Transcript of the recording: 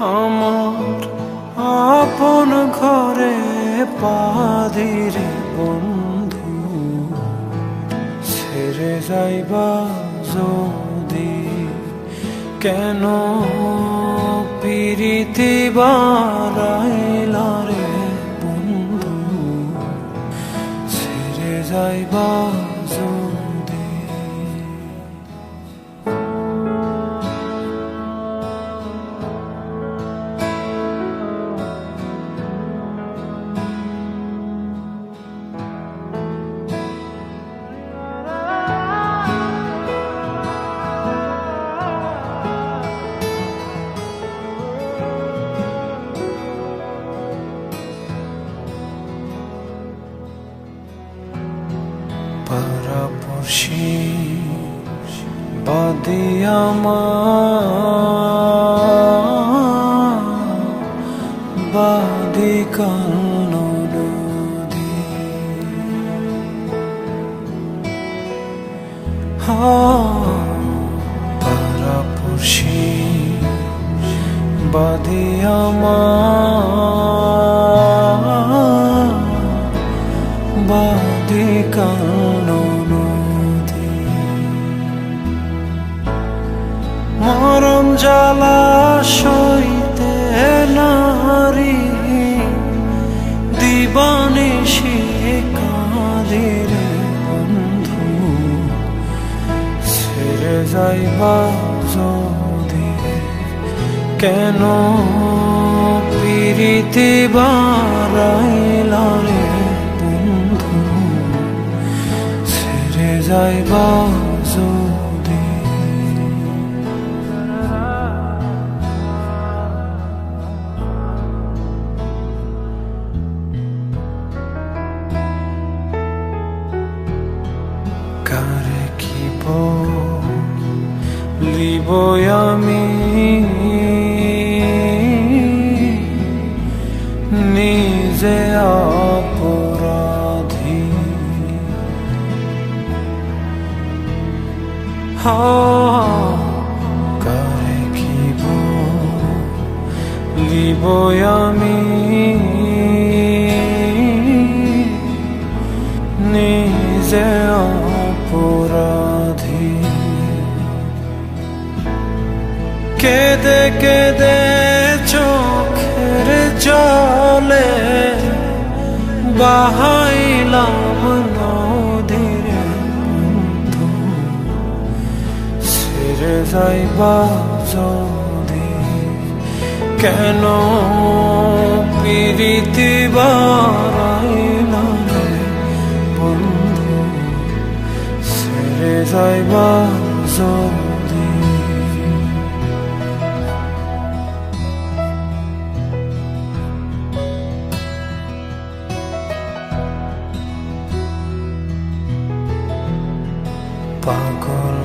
আমার আপন ঘরে পাদিরে বন্ধু, ছেড়ে যাইবা যদি কেন? পিরিতি বারাইলা রে বন্ধু, ছেড়ে যাইবা পারাপড়শি বাদিয়ামা বাদি কান্ন নদী পারাপড়শি বাদিয়ামা মরম জ্বালা সইতে নারী দিবানে সে কাঁদের বন্ধু। ছেড়ে যাইবা যদি কেন পিরিতি বারাইলা ছেড়ে যাইবা যদি। কারে কি লিব আমি? নিজে কারে কি লিব আমি নিজে অপরাধী কেদে কেদে চোখের জলে বাহাইলাম ছেড়ে যাইবা যদি কেন পিরিতি বারাইলা রে বন্ধু? ছেড়ে যাইবা যদি। পাগল